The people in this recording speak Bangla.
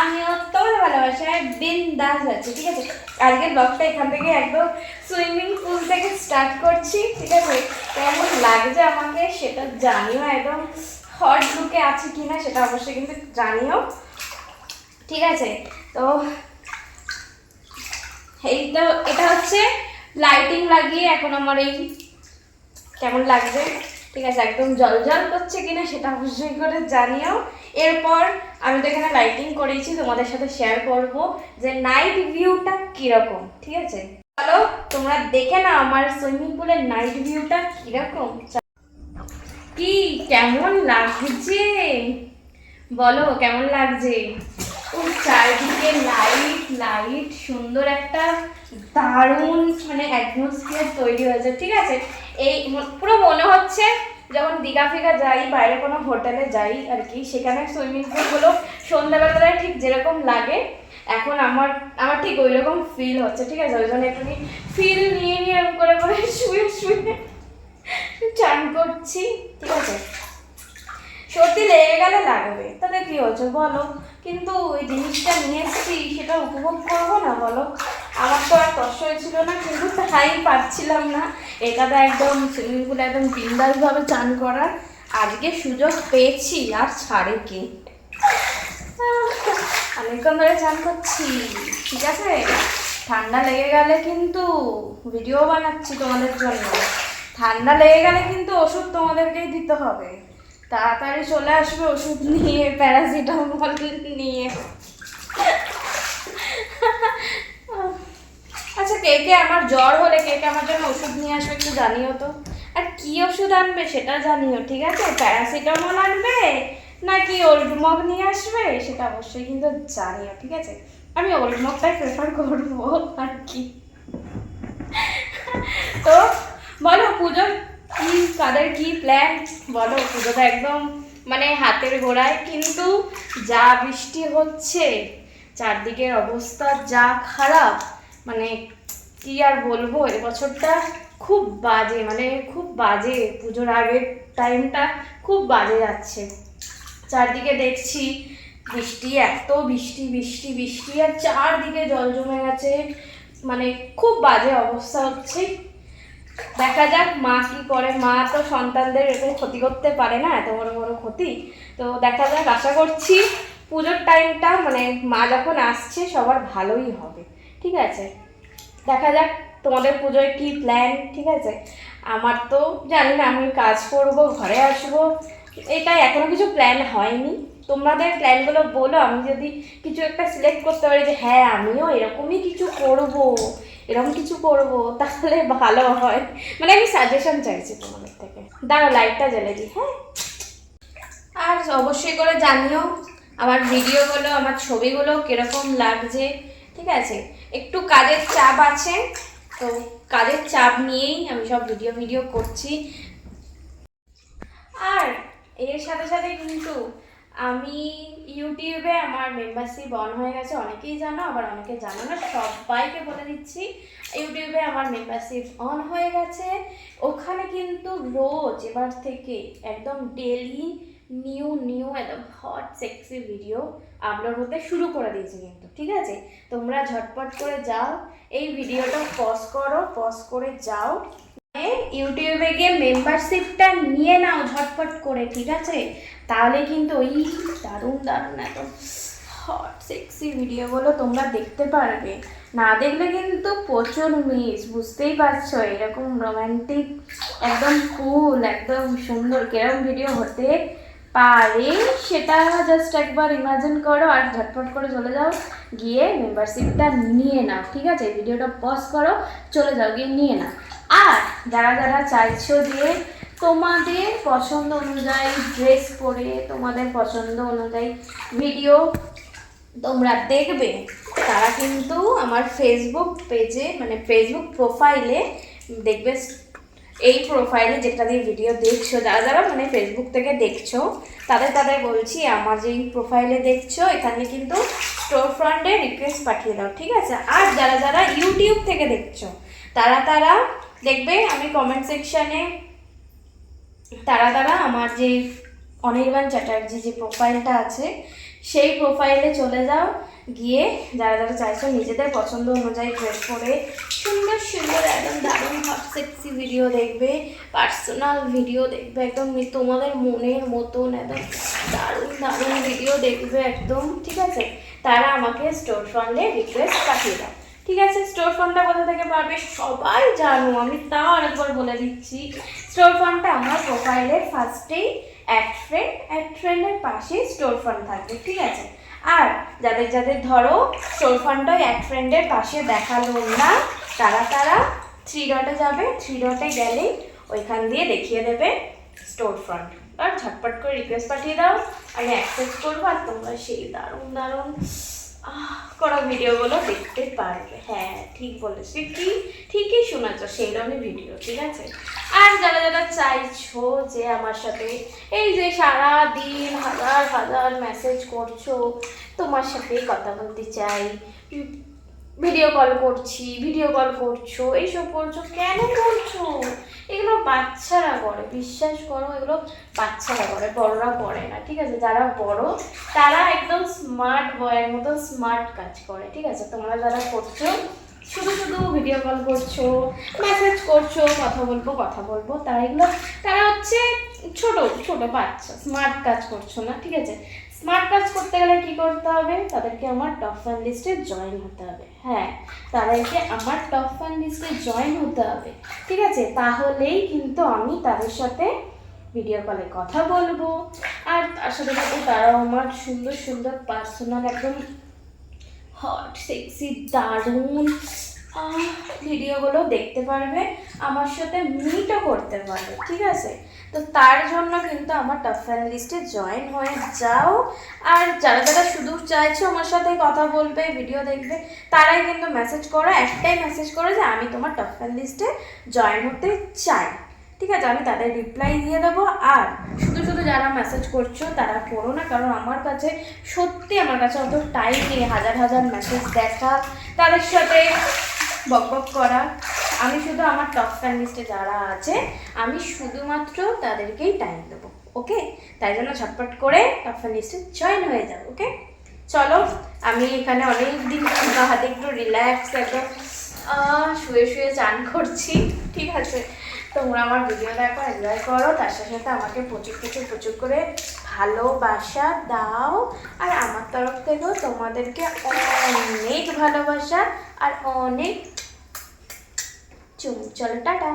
আমিও তোমার ভালোবাসায় বিন্দাস আছি, ঠিক আছে? আজকের ব্লগটা এখান থেকে একদম সুইমিং পুল থেকে স্টার্ট করছি, ঠিক আছে? কেমন লাগছে আমাকে সেটা জানিও, একদম হট লুকে আছে কিনা সেটা অবশ্যই কিন্তু জানিও, ঠিক আছে? তো এই তো, এটা হচ্ছে লাইটিং লাগিয়ে এখন আমার এই, কেমন লাগবে ঠিক আছে, একদম জল জল করছে কিনা সেটা অবশ্যই করে জানিও। এরপর আমি তো এখানে লাইটিং করেছি, তোমাদের সাথে শেয়ার করব যে নাইট ভিউটা কীরকম, ঠিক আছে? চলো, তোমরা দেখে না আমার সুইমিং পুলের নাইট ভিউটা কীরকম। কি কেমন লাগছে? বলো, কেমন লাগছে? ও চারিদিকে লাইট লাইট সুন্দর একটা দারুণ মানে অ্যাটমসফিয়ার তৈরি হয়েছে, ঠিক আছে? এই পুরো মনে হচ্ছে যখন দীঘা ফিঘা যাই, বাইরে কোনো হোটেলে যাই আর কি, সেখানে সুইমিং পুলগুলো সন্ধ্যাবেলায় ঠিক যেরকম লাগে, এখন আমার আমার ঠিক ওই রকম ফিল হচ্ছে, ঠিক আছে? ওই জন্য একটু ফিল নিয়ে নিয়ে এরকম করে করে শুয়ে শুয়ে চান করছি, ঠিক আছে? সর্দি লেগে গেলে লাগবে। তাতে কি হচ্ছে বলো? কিন্তু ওই জিনিসটা নিয়ে এসেছি, সেটা উপভোগ করব না বলো? আমার তো আর কষ্ট হয়েছিল না, কিন্তু তাই পারছিলাম না। এটাতে একদম সুইমিং পুলে একদম বিন্দাসভাবে চান করার। আজকে সুযোগ পেয়েছি, আর ছাড়ে কে? অনেকক্ষণ ধরে চান করছি। ঠিক আছে? ঠান্ডা লেগে গেলে কিন্তু ভিডিও বানাচ্ছি তোমাদের জন্য। ঠান্ডা লেগে গেলে কিন্তু ওষুধ তোমাদেরকেই দিতে হবে। তাড়াতাড়ি চলে আসবে ওষুধ নিয়ে, প্যারাসিটামল নিয়ে। আচ্ছা কে কে আমার জ্বর হলে কে কে আমার জন্য ওষুধ নিয়ে আসবে একটু জানিও তো। আর কি ওষুধ আনবে সেটা জানিও, ঠিক আছে? প্যারাসিটামল আনবে নাকি ওল্ড মগ নিয়ে আসবে সেটা অবশ্যই কিন্তু জানিও, ঠিক আছে? আমি ওল্ড মগটাই প্রেফার করব, আর কি। তো বলো পুজো কি, কাদের কি প্ল্যান বলো পুজোটা একদম মানে হাতের গোড়ায়, কিন্তু যা বৃষ্টি হচ্ছে, চারদিকের অবস্থা যা খারাপ মানে কি আর বলব? এবছরটা খুব বাজে মানে খুব বাজে। পুজোর আগের টাইমটা খুব বাজে যাচ্ছে। চারদিকে দেখছি বৃষ্টি, এত বৃষ্টি বৃষ্টি বৃষ্টি, আর চারদিকে জল জমে গেছে। মানে খুব বাজে অবস্থা হচ্ছে। দেখা যাক মা কি করে। মা তো সন্তানদের এরকম ক্ষতি করতে পারে না, এত বড় বড় ক্ষতি। তো দেখা যাক, আশা করছি পুজোর টাইমটা মানে মা যখন আসছে, সবার ভালোই হবে। ঠিক আছে? দেখা যাক তোমাদের পুজোয় কি প্ল্যান ঠিক আছে? আমার তো জানি না, আমি কাজ করব, ঘরে আসব। এটা এখনও কিছু প্ল্যান হয়নি। তোমাদের প্ল্যানগুলো বলো, আমি যদি কিছু একটা সিলেক্ট করতে পারি যে হ্যাঁ আমিও এরকমই কিছু করব, এরকম কিছু করব, তাহলে ভালো হয়। মানে আমি সাজেশন চাইছি তোমাদের থেকে। দাঁড়ো লাইটটা জ্বেলে দিই হ্যাঁ? আর অবশ্যই করে জানিও, আমার ভিডিওগুলো আমার ছবিগুলো কীরকম লাগছে, ঠিক আছে? একটু কাজের চাপ আছে, তো কাজের চাপ নিয়েই আমি সব ভিডিও ভিডিও করছি। আর এর সাথে সাথে কিন্তু আমি ইউটিউবে আমার মেম্বারশিপ অন হয়ে গেছে, অনেকেই জানো, আবার অনেকে জানো না, সবাইকে বলে দিচ্ছি, ইউটিউবে আমার মেম্বারশিপ অন হয়ে গেছে। ওখানে কিন্তু রোজ এবার থেকে একদম ডেলি নিউ নিউ একদম হট সেক্সি ভিডিও আপলোড হতে শুরু করে দিয়েছি কিন্তু, ঠিক আছে? তোমরা ঝটপট করে যাও, এই ভিডিওটা পজ করো পজ করে যাও ইউটিউবে গিয়ে মেম্বারশিপটা নিয়ে নাও ঝটপট করে, ঠিক আছে? তাহলে কিন্তু ওই দারুণ দারুণ একদম হট সেক্সি ভিডিওগুলো তোমরা দেখতে পারবে। না দেখলে কিন্তু প্রচুর মিস বুঝতেই পারছ? এরকম রোমান্টিক একদম কুল একদম সুন্দর, কেরম ভিডিও হতে পারে, সেটা জাস্ট একবার ইমাজিন করো আর ঝটপট করে চলে যাও। গিয়ে মেম্বারশিপটা নিয়ে নাও, ঠিক আছে? ভিডিওটা পজ করো, চলে যাও, গিয়ে নিয়ে নাও। আর যারা যারা চাইছো যে তোমাদের পছন্দ অনুযায়ী ড্রেস পরে, তোমাদের পছন্দ অনুযায়ী ভিডিও তোমরা দেখবে, তারা কিন্তু আমার ফেসবুক পেজে মানে ফেসবুক প্রোফাইলে দেখবে এই প্রোফাইলে যেটা দিয়ে ভিডিও দেখছ, যারা যারা মানে ফেসবুক থেকে দেখছ, তাদের তাদের বলছি, আমার যেই প্রোফাইলে দেখছ, এখানে কিন্তু স্টোর ফ্রন্টে রিকোয়েস্ট পাঠিয়ে দাও, ঠিক আছে? আর যারা যারা ইউটিউব থেকে দেখছ, তারা তারা দেখবে, আমি কমেন্ট সেকশানে তারা তারা আমার যে অনির্বাণ চ্যাটার্জি যে প্রোফাইলটা আছে, সেই প্রোফাইলে চলে যাও গিয়ে যারা যারা চাইছো নিজেদের পছন্দ অনুযায়ী ড্রেস পরে সুন্দর সুন্দর একদম দারুণ হট সেক্সি ভিডিও দেখবে পার্সোনাল ভিডিও দেখবে, একদম তোমাদের মনের মতন একদম দারুণ দারুণ ভিডিও দেখবে একদম, ঠিক আছে? তারা আমাকে স্টোর ফান্ডে রিকোয়েস্ট পাঠিয়ে দাও। ঠিক আছে? স্টোর ফান্ডটা কোথা থেকে পাবে? সবাই জানো, আমি তাও আরেকবার বলে দিচ্ছি। স্টোর ফান্ডটা আমার প্রোফাইলের ফার্স্টেই অ্যাড ফ্রেন্ড অ্যাড ফ্রেন্ডের পাশেই স্টোর ফান্ড থাকবে, ঠিক আছে? আর যাদের যাদের ধরো সোলফানটাই এক ফ্রেন্ডের পাশে দেখাল না, তারা তারা থ্রি ডটে যাবে থ্রি ডটে গেলেই ওইখান দিয়ে দেখিয়ে দেবে স্টোর ফ্রন্ট আর ঝটপট করে রিকোয়েস্ট পাঠিয়ে দাও, আমি অ্যাক্সেপ্ট করব আর তোমরা সেই দারুণ দারুণ করা ভিডিওগুলো দেখতে পারবে। হ্যাঁ ঠিক বলেছি। কি, ঠিকই শুনেছ, সেইরকমই ভিডিও ঠিক আছে? আর যারা যারা চাইছো যে আমার সাথে এই যে সারা দিন হাজার হাজার মেসেজ করছ, তোমার সাথে কথা বলতে চাই ভিডিও কল করছি ভিডিও কল করছ, এইসব করছ, কেন করছ? বাচ্চারা করে, বিশ্বাস করো, এগুলো বাচ্চারা করে, বড়রা করে না, ঠিক আছে? যারা বড়, তারা একদম স্মার্ট বয়ের মতো স্মার্ট কাজ করে, ঠিক আছে? তোমরা যারা করছ, শুধু শুধু ভিডিও কল করছ মেসেজ করছ, কথা বলব কথা বলব, তারা এগুলো, তারা হচ্ছে ছোট ছোট বাচ্চা স্মার্ট কাজ করছ না, ঠিক আছে? স্মার্ট কাজ করতে গেলে কি করতে হবে? তাদেরকে আমার টপ ফ্যান লিস্টে জয়েন হতে হবে। হ্যাঁ তাদেরকে আমার টপ ফ্যান লিস্টে জয়েন হতে হবে। ঠিক আছে? তাহলেই কিন্তু আমি তাদের সাথে ভিডিও কলে কথা বলব। আর তার সাথে সাথে তারাও আমার সুন্দর সুন্দর পার্সোনাল একদম হট সেক্সি দারুণ ভিডিওগুলো দেখতে পারবে, আমার সাথে মিটও করতে পারবে, ঠিক আছে? তো তার জন্য কিন্তু আমার টপ ফ্যান লিস্টে জয়েন হয়ে যাও। আর যারা যারা শুধু চাইছো আমার সাথে কথা বলবে ভিডিও দেখবে, তারাই কিন্তু মেসেজ করো, একটাই মেসেজ করো যে আমি তোমার টপ ফ্যান লিস্টে জয়েন হতে চাই। ঠিক আছে? আমি তাদের রিপ্লাই দিয়ে দেবো। আর শুধু শুধু যারা মেসেজ করছ, তারা করো না, কারণ আমার কাছে সত্যি আমার কাছে অত টাইম নেই, হাজার হাজার মেসেজ দেখা। তাদের সাথে বক বক করা। আমি শুধু আমার টপ ফ্যান লিস্টে যারা আছে, আমি শুধুমাত্র তাদেরকেই টাইম দেবো ওকে তাই জন্য ঝটপট করে টপ ফ্যান লিস্টে জয়েন হয়ে যাও ওকে চলো, আমি এখানে অনেক দিন হাতে একটু রিল্যাক্স একদম শুয়ে শুয়ে চান করছি, ঠিক আছে? তোমরা আমার ভিডিও দেখো এনজয় করো, তার সাথে সাথে আমাকে প্রচুর প্রচুর প্রচুর করে ভালোবাসা দাও। আর আমার তরফ থেকেও তোমাদেরকে অনেক ভালোবাসা আর অনেক চুম। চলো টাটা।